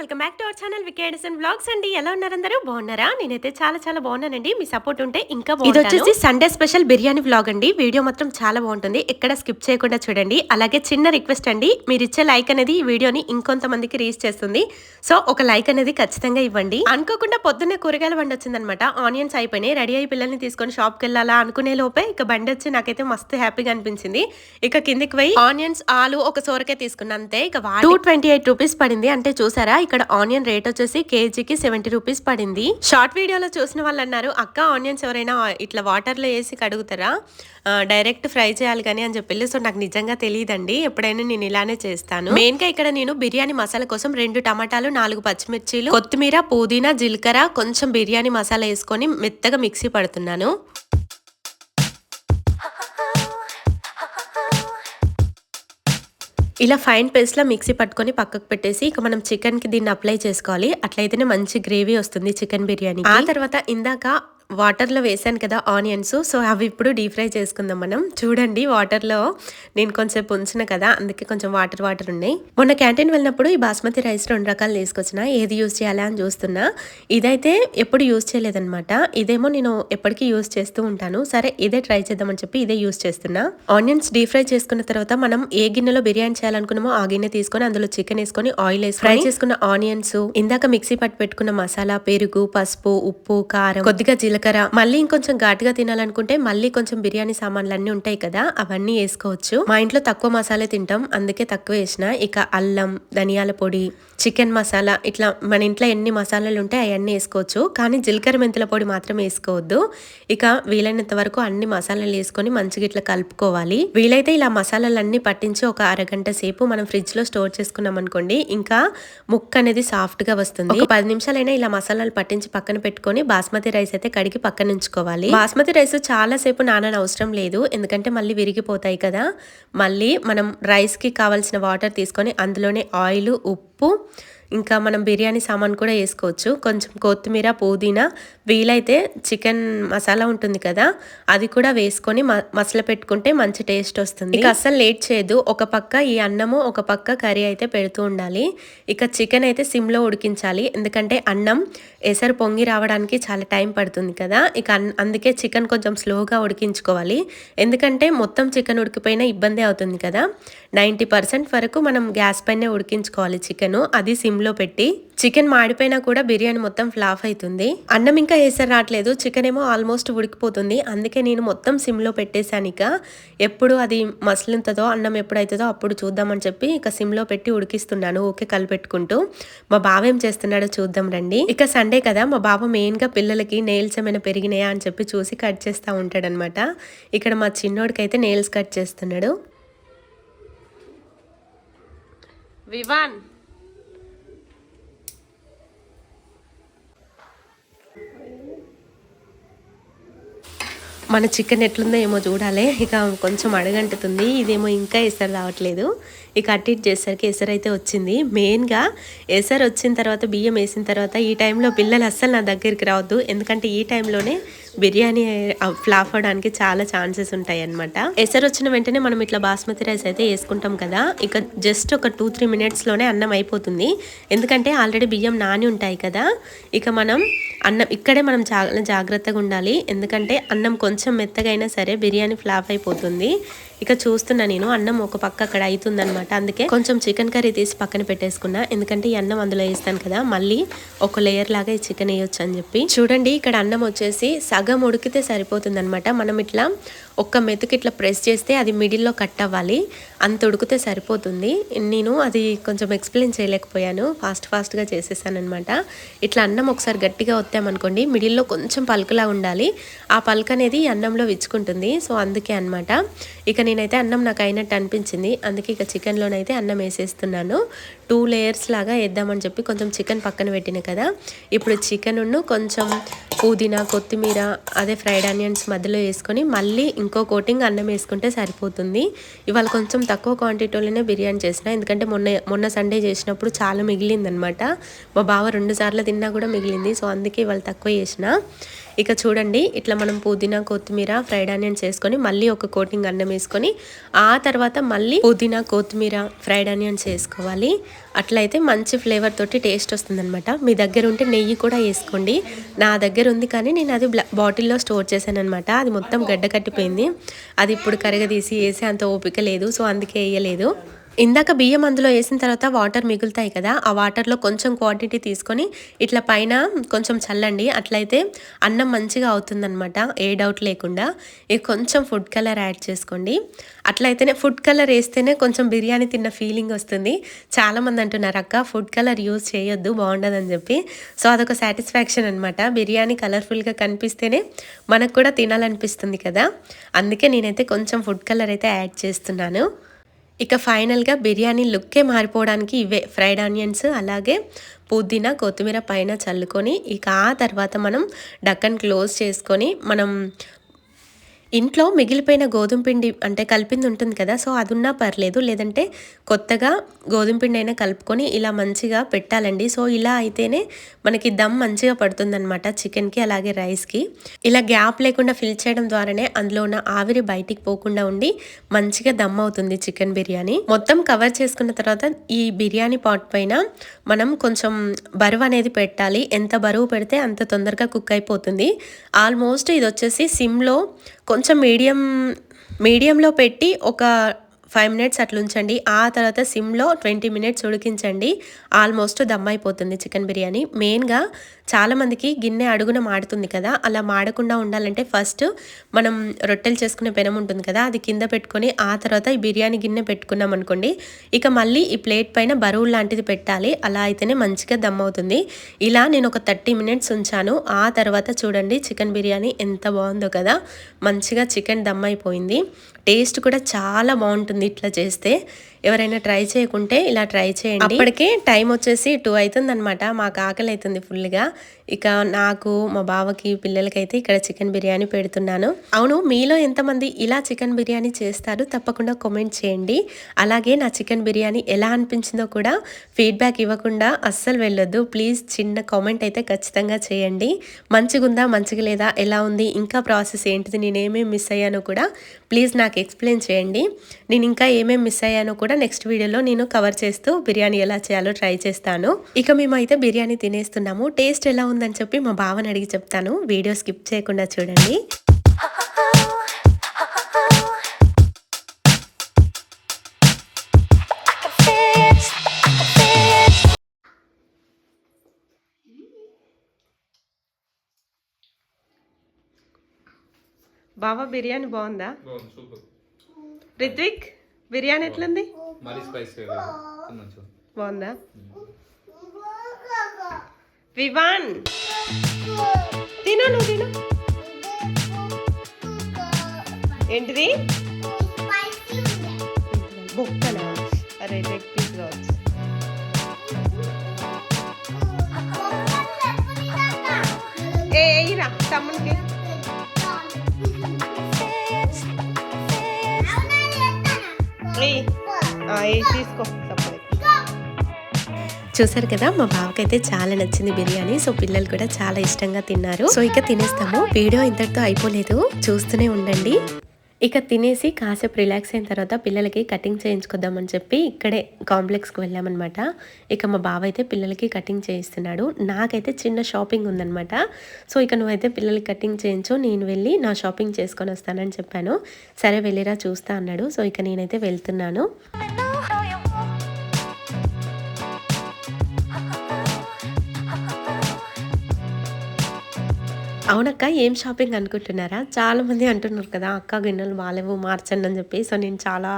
Welcome back to our channel వికేడస్ and blogs అండి. ఎలా ఉన్నారు అందరూ? బాగున్నారా? నేనైతే చాలా చాలా బాగున్నానండి. మీ సపోర్ట్ ఉంటే ఇంకా ఇది వచ్చేసి సండే స్పెషల్ బిర్యానీ వ్లాగ్ అండి. వీడియో మాత్రం చాలా బాగుంటుంది. ఎక్కడ స్కిప్ చేయకుండా చూడండి. అలాగే చిన్న రిక్వెస్ట్ అండి. మీరు ఇచ్చే లైక్ అనేది ఈ వీడియోని ఇంకొంతమందికి రీచ్ చేస్తుంది. సో ఒక లైక్ అనేది ఖచ్చితంగా ఇవ్వండి. అనుకోకుండా పొద్దున్నే కూరగాయల బండి వచ్చిందనమాట. ఆనియన్స్ అయిపోయినాయి. రెడీ అయ్యి పిల్లల్ని తీసుకొని షాప్కి వెళ్ళాలా అనుకునే లోపే ఇక బండి వచ్చి నాకైతే మస్తు హ్యాపీగా అనిపించింది. ఇక కిందికి పోయి ఆనియన్స్ ఆలు ఒక సోరకాయ తీసుకున్నా. అంతే. ఇక టూ ట్వంటీ ఎయిట్ రూపీస్ పడింది. అంటే చూసారా? ఇక్కడ ఆనియన్ రేట్ వచ్చేసి కేజీకి సెవెంటీ రూపీస్ పడింది. షార్ట్ వీడియోలో చూసిన వాళ్ళు అన్నారు అక్క ఆనియన్స్ ఎవరైనా ఇట్లా వాటర్లో వేసి కడుగుతారా? డైరెక్ట్ ఫ్రై చేయాలి కానీ అని చెప్పి సో నాకు నిజంగా తెలియదండి ఎప్పుడైనా నేను ఇలానే చేస్తాను. మెయిన్గా ఇక్కడ నేను బిర్యానీ మసాలా కోసం రెండు టమాటాలు నాలుగు పచ్చిమిర్చీలు కొత్తిమీర పుదీనా జీలకర్ర కొంచెం బిర్యానీ మసాలా వేసుకొని మెత్తగా మిక్సీ పడుతున్నాను. ఇలా ఫైన్ పేస్ట్లా మిక్సీ పట్టుకొని పక్కకు పెట్టేసి ఇక మనం చికెన్కి దీన్ని అప్లై చేసుకోవాలి. అట్లయితేనే మంచి గ్రేవీ వస్తుంది చికెన్ బిర్యానీ ఆ తర్వాత ఇందాక వాటర్లో వేసాను కదా ఆనియన్స్. సో అవి ఇప్పుడు డీప్ ఫ్రై చేసుకుందాం మనం. చూడండి వాటర్లో నేను కొంచెం ఉంచిన కదా అందుకే కొంచెం వాటర్ వాటర్ ఉన్నాయి. మొన్న క్యాంటీన్ వెళ్ళినప్పుడు ఈ బాస్మతి రైస్ రెండు రకాలు తీసుకొచ్చిన ఏది యూజ్ చేయాలా అని చూస్తున్నా. ఇదైతే ఎప్పుడు యూజ్ చేయలేదనమాట ఇదేమో నేను ఎప్పటికీ యూజ్ చేస్తూ ఉంటాను. సరే ఇదే ట్రై చేద్దామని చెప్పి ఇదే యూజ్ చేస్తున్నా. ఆనియన్స్ డీప్ ఫ్రై చేసుకున్న తర్వాత మనం ఏ గిన్నెలో బిర్యానీ చేయాలనుకున్నామో ఆ గిన్నె తీసుకొని అందులో చికెన్ వేసుకొని ఆయిల్ వేసి ఫ్రై చేసుకున్న ఆనియన్స్ ఇందాక మిక్సీ పట్టు పెట్టుకున్న మసాలా పెరుగు పసుపు ఉప్పు కారం కొద్దిగా జీలకర్ర మళ్ళీ ఇంకొంచెం ఘాటుగా తినాలనుకుంటే మళ్ళీ కొంచెం బిర్యానీ సామాన్లు అన్నీ ఉంటాయి కదా అవన్నీ వేసుకోవచ్చు. మా ఇంట్లో తక్కువ మసాలా తింటాం అందుకే తక్కువ వేసిన. ఇక అల్లం ధనియాల పొడి చికెన్ మసాలా ఇట్లా మన ఇంట్లో ఎన్ని మసాలాలు ఉంటాయి అవన్నీ వేసుకోవచ్చు. కానీ జీలకర్ర మెంతుల పొడి మాత్రం వేసుకోవద్దు. ఇక వీలైనంత వరకు అన్ని మసాలాలు వేసుకొని మంచిగా ఇట్లా కలుపుకోవాలి. వీలైతే ఇలా మసాలాలన్నీ పట్టించి ఒక అరగంట సేపు మనం ఫ్రిడ్జ్లో స్టోర్ చేసుకున్నాం అనుకోండి ఇంకా ముక్క అనేది సాఫ్ట్గా వస్తుంది. ఒక పది నిమిషాలైనా ఇలా మసాలాలు పట్టించి పక్కన పెట్టుకొని బాస్మతి రైస్ అయితే కడిగి పక్కన ఉంచుకోవాలి బాస్మతి రైస్ చాలా సేపు నానని అవసరం లేదు. ఎందుకంటే మళ్ళీ విరిగిపోతాయి కదా. మళ్ళీ మనం రైస్కి కావాల్సిన వాటర్ తీసుకొని అందులోనే ఆయిల్ ఉప్పు ఇంకా మనం బిర్యానీ సామాన్ కూడా వేసుకోవచ్చు. కొంచెం కొత్తిమీర పుదీనా వీలైతే చికెన్ మసాలా ఉంటుంది కదా అది కూడా వేసుకొని మ మసల పెట్టుకుంటే మంచి టేస్ట్ వస్తుంది. ఇక అస్సలు లేట్ చేయదు. ఒక పక్క ఈ అన్నము ఒక పక్క కర్రీ అయితే పెడుతూ ఉండాలి. ఇక చికెన్ అయితే సిమ్లో ఉడికించాలి. ఎందుకంటే అన్నం ఎసరు పొంగి రావడానికి చాలా టైం పడుతుంది కదా ఇక అందుకే చికెన్ కొంచెం స్లోగా ఉడికించుకోవాలి. ఎందుకంటే మొత్తం చికెన్ ఉడికిపోయినా ఇబ్బంది అవుతుంది కదా. నైంటీ పర్సెంట్ వరకు మనం గ్యాస్ పైనే ఉడికించుకోవాలి చికెన్. అది సిమ్ సిమ్లో పెట్టి చికెన్ మాడిపోయినా కూడా బిర్యానీ మొత్తం ఫ్లాఫ్ అవుతుంది అన్నం ఇంకా వేసారు రావట్లేదు. చికెన్ ఏమో ఆల్మోస్ట్ ఉడికిపోతుంది. అందుకే నేను మొత్తం సిమ్లో పెట్టేశాను ఇక. ఎప్పుడు అది మసలుతుందో అన్నం ఎప్పుడైతుందో అప్పుడు చూద్దామని చెప్పి ఇక సిమ్లో పెట్టి ఉడికిస్తున్నాను. ఓకే కలిపెట్టుకుంటూ. మా బావ ఏం చేస్తున్నాడో చూద్దాం రండి. ఇక సండే కదా మా బావ మెయిన్గా పిల్లలకి నెయిల్స్ ఏమైనా పెరిగినాయా అని చెప్పి చూసి కట్ చేస్తూ ఉంటాడనమాట ఇక్కడ మా చిన్నోడికి అయితే నెయిల్స్ కట్ చేస్తున్నాడు. వివాన్. మన చికెన్ ఎట్లుందో ఏమో చూడాలి. ఇక కొంచెం అడగంటుతుంది. ఇదేమో ఇంకా ఎసరు రావట్లేదు. ఇక అటు ఇటు చేసరికి ఎసరు అయితే వచ్చింది. మెయిన్గా ఎసరు వచ్చిన తర్వాత బియ్యం వేసిన తర్వాత ఈ టైంలో పిల్లలు అస్సలు నా దగ్గరికి రావద్దు. ఎందుకంటే ఈ టైంలోనే బిర్యానీ ఫ్లాఫ్ అవడానికి చాలా ఛాన్సెస్ ఉంటాయి అనమాట ఎసరు వచ్చిన వెంటనే మనం ఇట్లా బాస్మతి రైస్ అయితే వేసుకుంటాం కదా ఇక జస్ట్ ఒక టూ త్రీ మినిట్స్లోనే అన్నం అయిపోతుంది. ఎందుకంటే ఆల్రెడీ బియ్యం నాని ఉంటాయి కదా ఇక మనం అన్నం ఇక్కడే మనం చాలా జాగ్రత్తగా ఉండాలి. ఎందుకంటే అన్నం కొంచెం మెత్తగా అయినా సరే బిర్యానీ ఫ్లాఫ్ అయిపోతుంది. ఇక చూస్తున్నా నేను అన్నం ఒక పక్క అక్కడ అవుతుందనమాట అందుకే కొంచెం చికెన్ కర్రీ తీసి పక్కన పెట్టేసుకున్నా. ఎందుకంటే ఈ అన్నం అందులో వేస్తాను కదా మళ్ళీ ఒక లేయర్ లాగా ఈ చికెన్ వేయొచ్చు అని చెప్పి. చూడండి ఇక్కడ అన్నం వచ్చేసి సగం ఉడికితే సరిపోతుంది మనం ఇట్లా ఒక్క మెతుకు ఇట్లా ప్రెస్ చేస్తే అది మిడిల్లో కట్ అవ్వాలి. అంత ఉడికితే సరిపోతుంది. నేను అది కొంచెం ఎక్స్ప్లెయిన్ చేయలేకపోయాను. ఫాస్ట్ ఫాస్ట్గా చేసేసాను అనమాట ఇట్లా అన్నం ఒకసారి గట్టిగా వత్తామనుకోండి మిడిల్లో కొంచెం పలుకులా ఉండాలి. ఆ పలుకు అనేది అన్నంలో విచ్చుకుంటుంది. సో అందుకే అనమాట ఇక నేనైతే అన్నం నాకు అయినట్టు అనిపించింది. అందుకే ఇక చికెన్లోనైతే అన్నం వేసేస్తున్నాను. టూ లేయర్స్ లాగా వేద్దామని చెప్పి కొంచెం చికెన్ పక్కన పెట్టిన కదా. ఇప్పుడు చికెన్ కొంచెం పుదీనా కొత్తిమీర అదే ఫ్రైడ్ ఆనియన్స్ మధ్యలో వేసుకొని మళ్ళీ ఇంకో కోటింగ్ అన్నం వేసుకుంటే సరిపోతుంది. ఇవాళ కొంచెం తక్కువ క్వాంటిటీలోనే బిర్యానీ చేసిన ఎందుకంటే మొన్న మొన్న సండే చేసినప్పుడు చాలా మిగిలింది అనమాట మా బావ రెండు సార్లు తిన్నా కూడా మిగిలింది సో అందుకే ఇవాళ తక్కువ చేసిన. ఇక చూడండి ఇట్లా మనం పుదీనా కొత్తిమీర ఫ్రైడ్ ఆనియన్స్ వేసుకొని మళ్ళీ ఒక కోటింగ్ అన్నం వేసుకొని ఆ తర్వాత మళ్ళీ పుదీనా కొత్తిమీర ఫ్రైడ్ ఆనియన్స్ వేసుకోవాలి. అట్లయితే మంచి ఫ్లేవర్ తోటి టేస్ట్ వస్తుందన్నమాట. మీ దగ్గర ఉంటే నెయ్యి కూడా వేసుకోండి. నా దగ్గర ఉంది కానీ నేను అది బాటిల్లో స్టోర్ చేశాను అనమాట అది మొత్తం గడ్డ కట్టిపోయింది అది ఇప్పుడు కరగదీసి వేసి అంత ఓపిక లేదు సో అందుకే వేయలేదు. ఇందాక బియ్యం అందులో వేసిన తర్వాత వాటర్ మిగులుతాయి కదా ఆ వాటర్లో కొంచెం క్వాంటిటీ తీసుకొని ఇట్లా పైన కొంచెం చల్లండి. అట్లయితే అన్నం మంచిగా అవుతుందన్నమాట ఏ డౌట్ లేకుండా. ఇక కొంచెం ఫుడ్ కలర్ యాడ్ చేసుకోండి. అట్లయితేనే ఫుడ్ కలర్ వేస్తేనే కొంచెం బిర్యానీ తిన్న ఫీలింగ్ వస్తుంది. చాలామంది అంటున్నారు అక్క ఫుడ్ కలర్ యూజ్ చేయొద్దు బాగుండదని చెప్పి. సో అదొక సాటిస్ఫాక్షన్ అనమాట బిర్యానీ కలర్ఫుల్గా కనిపిస్తేనే మనకు కూడా తినాలనిపిస్తుంది కదా. అందుకే నేనైతే కొంచెం ఫుడ్ కలర్ అయితే యాడ్ చేస్తున్నాను. ఇక ఫైనల్గా బిర్యానీ లుక్కే మారిపోవడానికి ఇవే ఫ్రైడ్ ఆనియన్స్ అలాగే పుదీనా కొత్తిమీర పైన చల్లుకొని ఇక ఆ తర్వాత మనం డక్కన్ క్లోజ్ చేసుకొని మనం ఇంట్లో మిగిలిపోయిన గోధుమ పిండి అంటే కలిపింది ఉంటుంది కదా సో అది ఉన్నా పర్లేదు. లేదంటే కొత్తగా గోధుమ పిండి అయినా కలుపుకొని ఇలా మంచిగా పెట్టాలండి. సో ఇలా అయితేనే మనకి దమ్ మంచిగా పడుతుందనమాట చికెన్కి అలాగే రైస్కి. ఇలా గ్యాప్ లేకుండా ఫిల్ చేయడం ద్వారానే అందులో ఉన్న ఆవిరి బయటికి పోకుండా ఉండి మంచిగా దమ్ అవుతుంది చికెన్ బిర్యానీ. మొత్తం కవర్ చేసుకున్న తర్వాత ఈ బిర్యానీ పాట్ పైన మనం కొంచెం బరువు అనేది పెట్టాలి. ఎంత బరువు పెడితే అంత తొందరగా కుక్ అయిపోతుంది. ఆల్మోస్ట్ ఇది వచ్చేసి సిమ్లో కొంచెం మీడియం మీడియంలో పెట్టి ఒక ఫైవ్ మినిట్స్ అట్లా ఉంచండి. ఆ తర్వాత సిమ్లో ట్వంటీ మినిట్స్ ఉడికించండి. ఆల్మోస్ట్ దమ్ అయిపోతుంది చికెన్ బిర్యానీ. మెయిన్గా చాలామందికి గిన్నె అడుగున మాడుతుంది కదా అలా మాడకుండా ఉండాలంటే ఫస్ట్ మనం రొట్టెలు చేసుకునే పెనం ఉంటుంది కదా అది కింద పెట్టుకొని ఆ తర్వాత ఈ బిర్యానీ గిన్నె పెట్టుకున్నాం అనుకోండి ఇక మళ్ళీ ఈ ప్లేట్ పైన బరువు లాంటిది పెట్టాలి అలా అయితేనే మంచిగా దమ్ అవుతుంది. ఇలా నేను ఒక థర్టీ మినిట్స్ ఉంచాను ఆ తర్వాత చూడండి చికెన్ బిర్యానీ ఎంత బాగుందో కదా మంచిగా చికెన్ దమ్ అయిపోయింది. టేస్ట్ కూడా చాలా బాగుంటుంది ఇట్లా చేస్తే. ఎవరైనా ట్రై చేయకుంటే ఇలా ట్రై చేయండి. అప్పటికే టైం వచ్చేసి టూ అవుతుంది అనమాట మాకు ఆకలి అవుతుంది ఫుల్గా. ఇక నాకు మా బావకి పిల్లలకైతే ఇక్కడ చికెన్ బిర్యానీ పెడుతున్నాను. అవును మీలో ఎంతమంది ఇలా చికెన్ బిర్యానీ చేస్తారు తప్పకుండా కామెంట్ చేయండి. అలాగే నా చికెన్ బిర్యానీ ఎలా అనిపించిందో కూడా ఫీడ్బ్యాక్ ఇవ్వకుండా అస్సలు వెళ్ళొద్దు. ప్లీజ్ చిన్న కామెంట్ అయితే ఖచ్చితంగా చేయండి. మంచిగుందా మంచిగా లేదా ఎలా ఉంది ఇంకా ప్రాసెస్ ఏంటిది నేను ఏమేమి మిస్ అయ్యానో కూడా ప్లీజ్ నాకు ఎక్స్ప్లెయిన్ చేయండి. నేను ఇంకా ఏమేమి మిస్ అయ్యానో కూడా నెక్స్ట్ వీడియోలో నేను కవర్ చేస్తూ బిర్యానీ ఎలా చేయాలో ట్రై చేస్తాను. ఇక మేమైతే బిర్యానీ తినేస్తున్నాము. టేస్ట్ ఎలా ఉందని చెప్పి మా బావని అడిగి చెప్తాను. వీడియో స్కిప్ చేయకుండా చూడండి. బావ బిర్యానీ బాగుందా? బాగుంది సూపర్. రిత్విక్ బిర్యానీ ఎట్లుంది? బాగుందా? వివాన్. తిను నువ్వు తిను. ఏంటిది? బొక్కనా? అరే లెగ్ పీస్ కావచ్చు. ఏ తమ్మునికి. ఆ, ఏయ్ తీసుకో. చూసారు కదా మా బావకైతే చాలా నచ్చింది బిర్యానీ. సో పిల్లలు కూడా చాలా ఇష్టంగా తిన్నారు. సో ఇక తినేస్తాము. వీడియో ఇంతటితో అయిపోలేదు. చూస్తూనే ఉండండి. ఇక తినేసి కాసేపు రిలాక్స్ అయిన తర్వాత పిల్లలకి కటింగ్ చేయించుకుందామని చెప్పి ఇక్కడే కాంప్లెక్స్కి వెళ్ళామన్నమాట. ఇక మా బావ అయితే పిల్లలకి కటింగ్ చేయిస్తున్నాడు. నాకైతే చిన్న షాపింగ్ ఉందన్నమాట. సో ఇక నువ్వైతే పిల్లలకి కటింగ్ చేయించు నేను వెళ్ళి నా షాపింగ్ చేసుకొని వస్తానని చెప్పాను. సరే వెళ్ళిరా చూస్తా అన్నాడు. సో ఇక నేనైతే వెళ్తున్నాను. అవునక్క ఏం షాపింగ్ అనుకుంటున్నారా? చాలా మంది అంటున్నారు కదా అక్క గిన్నెలు బాగాలేవు మార్చండి అని చెప్పి. సో నేను చాలా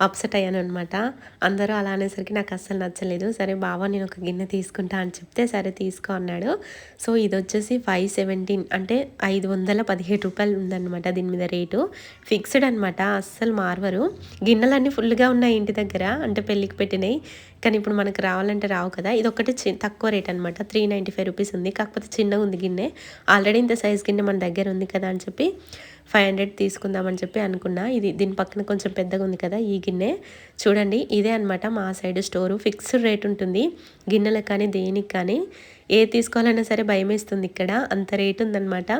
అప్సెట్ అయ్యాను అనమాట అందరూ అలా అనేసరికి నాకు అస్సలు నచ్చలేదు. సరే బావా నేను ఒక గిన్నె తీసుకుంటా అని చెప్తే సరే తీసుకో అన్నాడు. సో ఇది వచ్చేసి ఫైవ్ సెవెంటీన్ అంటే ఐదు వందల పదిహేడు రూపాయలు ఉందన్నమాట దీని మీద రేటు. ఫిక్స్డ్ అనమాట అస్సలు మార్వరు. గిన్నెలన్నీ ఫుల్గా ఉన్నాయి ఇంటి దగ్గర అంటే పెళ్ళికి పెట్టినాయి. కానీ ఇప్పుడు మనకు రావాలంటే రావు కదా. ఇది ఒకటి చి తక్కువ రేట్ అనమాట త్రీ నైంటీ ఫైవ్ రూపీస్ ఉంది. కాకపోతే చిన్నగా ఉంది గిన్నె. ఆల్రెడీ ఇంత సైజ్ గిన్నె మన దగ్గర ఉంది కదా అని చెప్పి ఫైవ్ హండ్రెడ్ తీసుకుందామని చెప్పి అనుకున్నా. ఇది దీని పక్కన కొంచెం పెద్దగా ఉంది కదా ఈ గిన్నె. చూడండి ఇదే అనమాట మా సైడ్ స్టోరు. ఫిక్స్డ్ రేట్ ఉంటుంది. గిన్నెలకు కానీ దేనికి కానీ ఏ తీసుకోవాలన్నా సరే భయం వేస్తుంది ఇక్కడ. అంత రేట్ ఉందన్నమాట.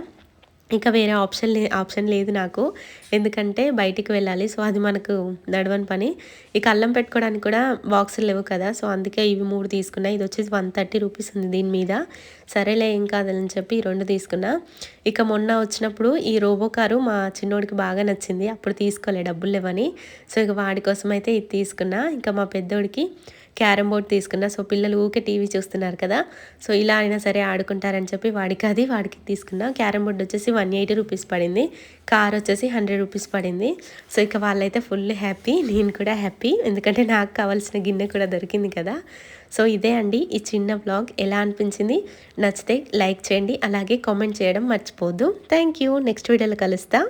ఇంకా వేరే ఆప్షన్ లే ఆప్షన్ లేదు నాకు. ఎందుకంటే బయటికి వెళ్ళాలి. సో అది మనకు నడవని పని. ఇక అల్లం పెట్టుకోవడానికి కూడా బాక్సులు లేవు కదా. సో అందుకే ఇవి మూడు తీసుకున్నా. ఇది వచ్చేసి వన్ థర్టీ రూపీస్ ఉంది దీని మీద. సరేలే ఏం కాదని చెప్పి ఈ రెండు తీసుకున్నా. ఇక మొన్న వచ్చినప్పుడు ఈ రోబో కారు మా చిన్నోడికి బాగా నచ్చింది. అప్పుడు తీసుకోలే డబ్బులు లేవని. సో ఇక వాడి కోసం అయితే ఇది తీసుకున్నా. ఇంకా మా పెద్దోడికి క్యారమ్ బోర్డ్ తీసుకున్నా. సో పిల్లలు ఊకే టీవీ చూస్తున్నారు కదా. సో ఇలా అయినా సరే ఆడుకుంటారని చెప్పి వాడికి అది వాడికి తీసుకున్నా. క్యారమ్ బోర్డ్ వచ్చేసి వన్ ఎయిటీ రూపీస్ పడింది. కార్ వచ్చేసి హండ్రెడ్ రూపీస్ పడింది. సో ఇక వాళ్ళైతే ఫుల్ హ్యాపీ. నేను కూడా హ్యాపీ. ఎందుకంటే నాకు కావాల్సిన గిన్నె కూడా దొరికింది కదా. సో ఇదే అండి ఈ చిన్న బ్లాగ్ ఎలా అనిపించింది? నచ్చితే లైక్ చేయండి. అలాగే కామెంట్ చేయడం మర్చిపోద్దు థ్యాంక్ యూ. నెక్స్ట్ వీడియోలో కలుస్తా.